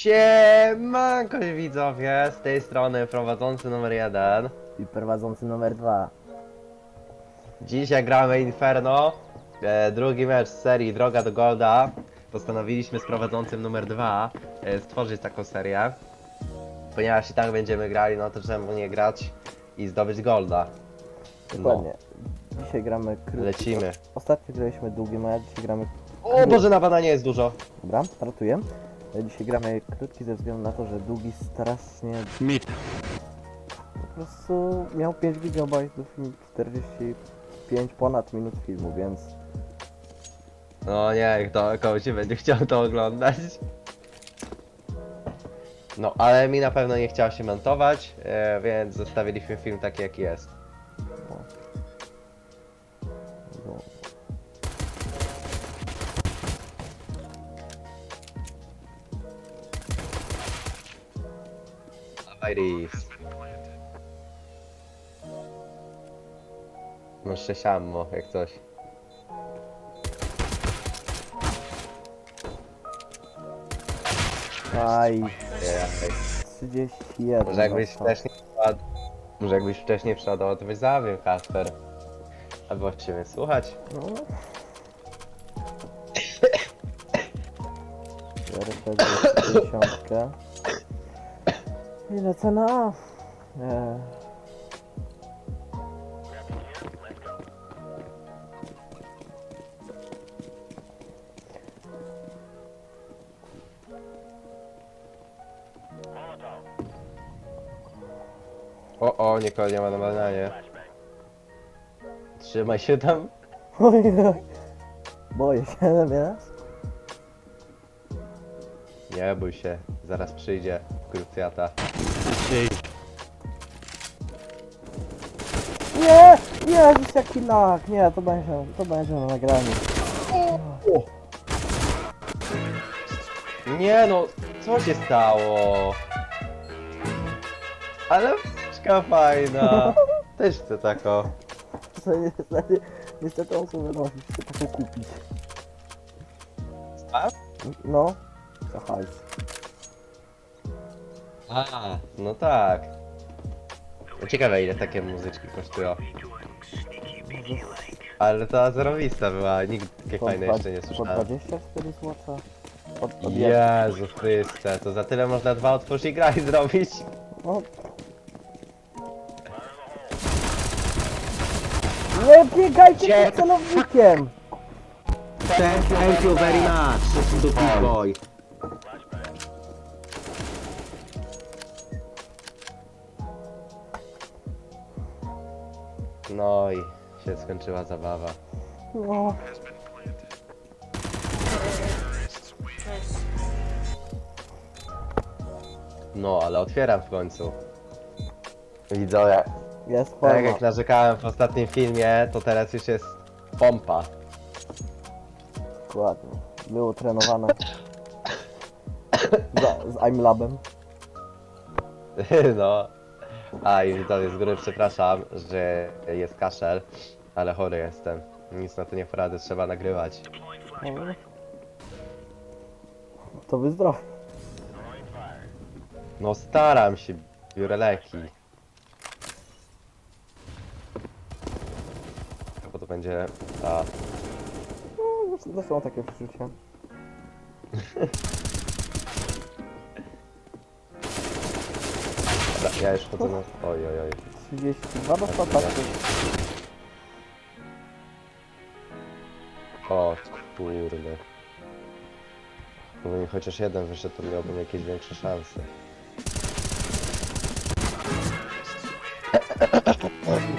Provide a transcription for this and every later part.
Siemanko widzowie, z tej strony prowadzący numer jeden. I prowadzący numer dwa. Dzisiaj gramy Inferno, e, drugi mecz z serii Droga do Golda. Postanowiliśmy z prowadzącym numer dwa e, stworzyć taką serię. Ponieważ i tak będziemy grali, no to czemu nie grać i zdobyć Golda. Dokładnie. Dzisiaj gramy krótki. Lecimy. Ostatnio graliśmy długi mecz, dzisiaj gramy... O Boże, na bananie jest dużo. Dobra, startuję. E, Dzisiaj gramy krótki ze względu na to, że długi strasznie... Mit. Po prostu miał 5 GB i 45 ponad minut filmu, więc... No nie, kto komuś nie będzie chciał to oglądać. No, ale mi na pewno nie chciało się montować, e, więc zostawiliśmy film taki jaki jest. Iris. No siammo, jak coś. Aj, Jejak. 31. Może jakbyś wcześniej wpadł, może jakbyś wcześniej przodował, to byś zabił Kasper. A właściwie mnie słuchać. No. Biorę 50. Nie no, co no? Nie. O, o, nikogo nie ma na bananie. Trzymaj się tam. Boję się teraz. Nie bój się, zaraz przyjdzie krucjata. Nie! Jezus, jaki lag! Nie, to będzie, to będzie na nagraniu. Nie no, co się stało? Ale czka fajna. Też chcę taką. To niestety, niestety on sobie nosić, chcę taką kupić. A? No, za hajs. A, no tak. No Ciekawe ile takie muzyczki kosztują. Ale ta zarowista była, nikt takiej Po fajnej jeszcze nie Po słyszałem. 24 zł. Od, od Jezu Chryste, to za tyle można dwa otwórz i graj zrobić. No. Nie biegajcie Gdzie? pod celownikiem! Thank, thank you very much, stupid boy. No i się skończyła zabawa. No. No, ale otwieram w końcu. Widzowie, Jest tak jak narzekałem w ostatnim filmie, to teraz już jest pompa. Dokładnie. Było trenowane. Za, z IMLabem. No. A i widzowie z góry przepraszam, że jest kaszel, ale chory jestem. Nic na to nie poradzę, trzeba nagrywać. No. To wyzdrowi. No staram się, biorę leki. Bo to będzie ta... No, to są takie przeczucia. Dobra, ja już chodzę na... Oj, oj, oj. 32 dostał tak. O kurde. Gdyby mi chociaż jeden wyszedł, to miałbym jakieś większe szanse.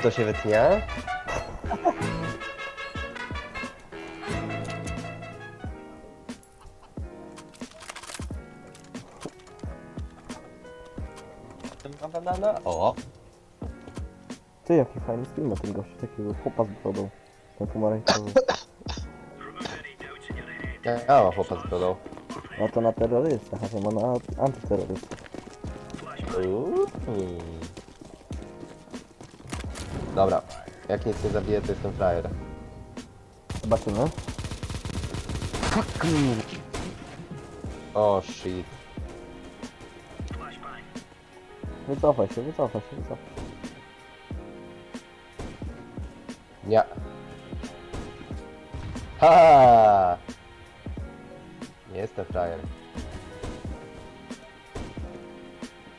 To się wytnie? Banana. O! Ty, jaki fajny skin ma ten gość, takiego chłopa z brodą. Ten pomarańczowy. Ja mam chłopa z brodą. No to na terrorystach, a to ma na antyterrorystach. Uuu. Dobra, jak nic nie zabije, to jestem frajer. Zobaczymy. O shit. Wycofaj się, wycofaj się, wycofaj. Nie. Ha! Nie jestem frajer.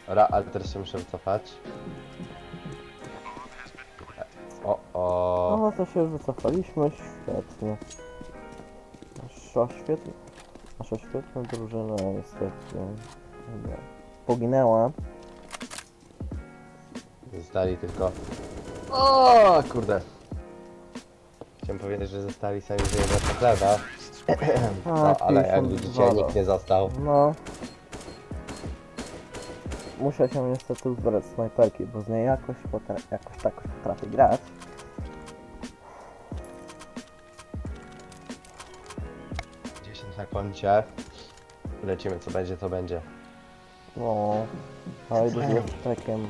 Dobra, ale teraz się muszę wycofać. O, o. No to się wycofaliśmy, świetnie. Nasza świetna, nasza świetna drużyna niestety nie, poginęła. Zostali tylko... O, kurde. Chciałem powiedzieć, że zostali sami za chleba. No, ale jak 52 widzicie, nikt nie został. No. Muszę się niestety uzbierać snajperki, bo z niej jakoś, potra- jakoś tak potrafię grać. Na koncie. Lecimy, co będzie, to będzie. No. No i z stekiem.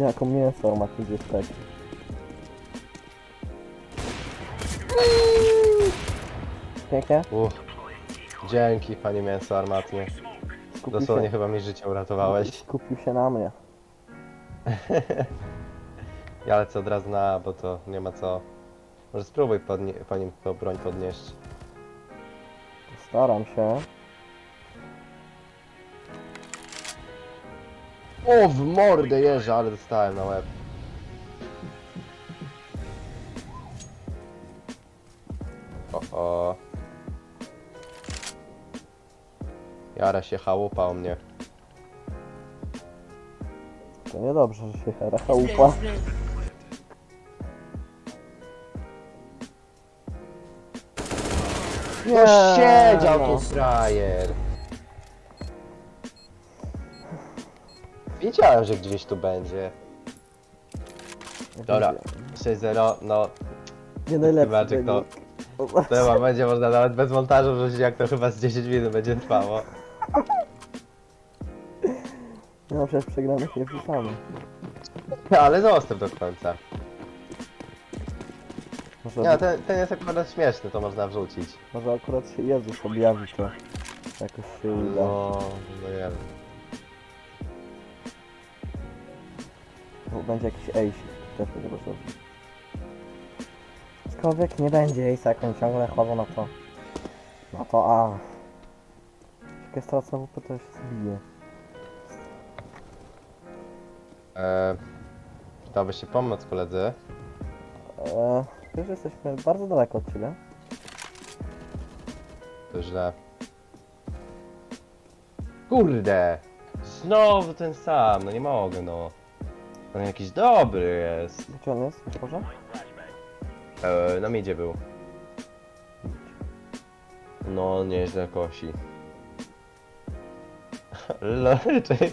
Kiedy jako mięso ma tu dwie steki. Pięknie. Uff. Dzięki, panie mięso armatnie. Skupił Dosłownie się, chyba mi życie uratowałeś. skupił się na mnie. Ja lecę od razu na, A, bo to nie ma co. Może spróbuj podnie- po nim tą broń podnieść. Staram się. O, w mordę jeżdżę, ale dostałem na łeb. O, o. Jara się chałupa o mnie. To niedobrze, że się hera chałupa. No siedział no. tu frajer. Wiedziałem, że gdzieś tu będzie. Dobra, 6-0, no Nie najlepszy Maciek, to- wynik. będzie można nawet bez montażu wrzucić, jak to chyba z 10 minut będzie trwało. No przecież przegranych nie wrzucamy. Ale zostaw do końca. Może, Nie, ten, ten jest akurat śmieszny, to można wrzucić. może akurat się Jezus objawi, to jakoś się uda. No, no nie wiem. Bo będzie jakiś ace, też będzie bardzo. Aczkolwiek nie będzie ace, jak on ciągle chodzą na to. Na to A. Jak ja stracę WP, to się zbije. E, Dałby się pomóc koledzy. Eee, że jesteśmy bardzo daleko od ciebie. To źle. Kurde! Znowu ten sam, no nie mogę no. On jakiś dobry jest. Gdzie on jest? Może? E, na midzie był. No, nieźle kosi. Lolczek.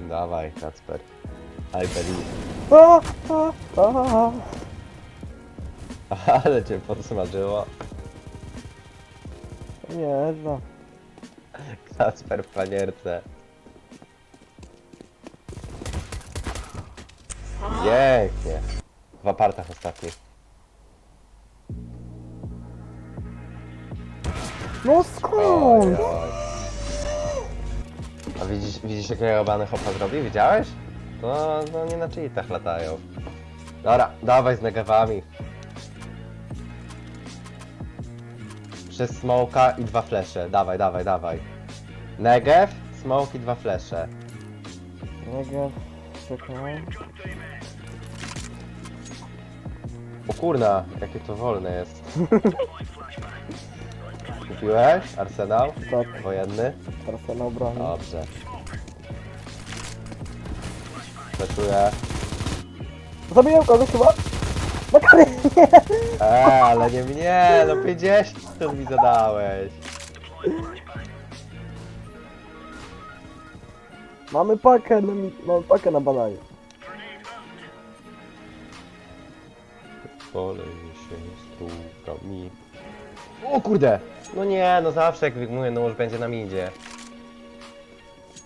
Dawaj, Kacper. Believe. A, a, a, a. Ale cię podsmażyło. Nieźle. Kacper w panierce. Pięknie. W apartach ostatnich. No Oj, skąd? oj. A widzisz, widzisz jakiego bany hopa zrobi? Widziałeś? To no, nie na cheatach latają. Dobra, dawaj z negawami. Przez smoka i dwa flesze. Dawaj, dawaj, dawaj. Negev, smoke i dwa flesze. Mega. Czekaj. O kurna, jakie to wolne jest. Kupiłeś? Arsenał? Tak, Wojenny? Arsenał broni. Dobrze. Fleczuję. Zabiję kogoś chyba? Makary! Nie! Eee, ale nie mnie, no 50 to mi zadałeś. Mamy pakę na, mi- mamy pakę na bananie. Polej się strugami. O kurde! No nie, no zawsze jak wyjmuję nóż będzie na midzie.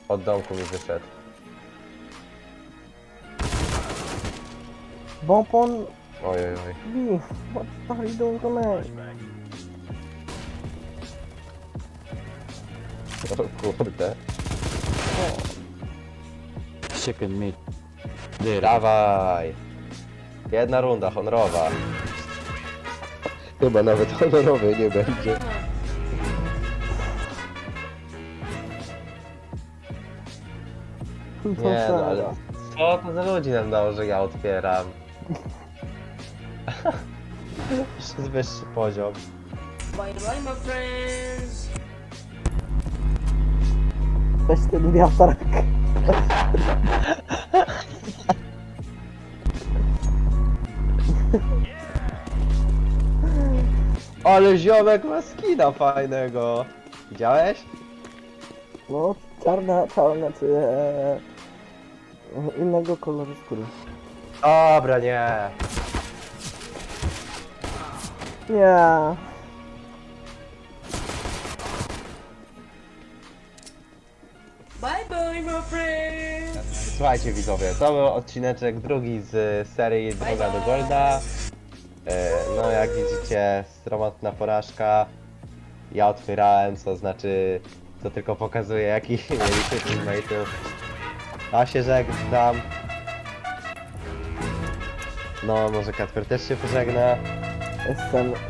Od domku mi wyszedł. Bompon Oj, oj, oj. B. What the hell are you doing to me? O kurde. Chicken meat. There. Dawaj. Jedna runda, honorowa. Chyba nawet honorowej nie będzie. Nie no, ale co to za ludzi nam dało, że ja otwieram? Jeszcze jest wyższy poziom. Bye bye, my friends. Weź ten wiatrak. Ale ziomek ma skina fajnego. Widziałeś? No, czarna, czarna, czy e, innego koloru skóry. Dobra, nie. Nie. Bye bye, my friends. Słuchajcie widzowie, to był odcineczek drugi z serii Droga do Golda. E, No jak widzicie, sromotna porażka. Ja otwierałem, co znaczy, to tylko pokazuje jakich mieliśmy teammate'ów. A się żegnam. No, może Kacper też się pożegna. Jestem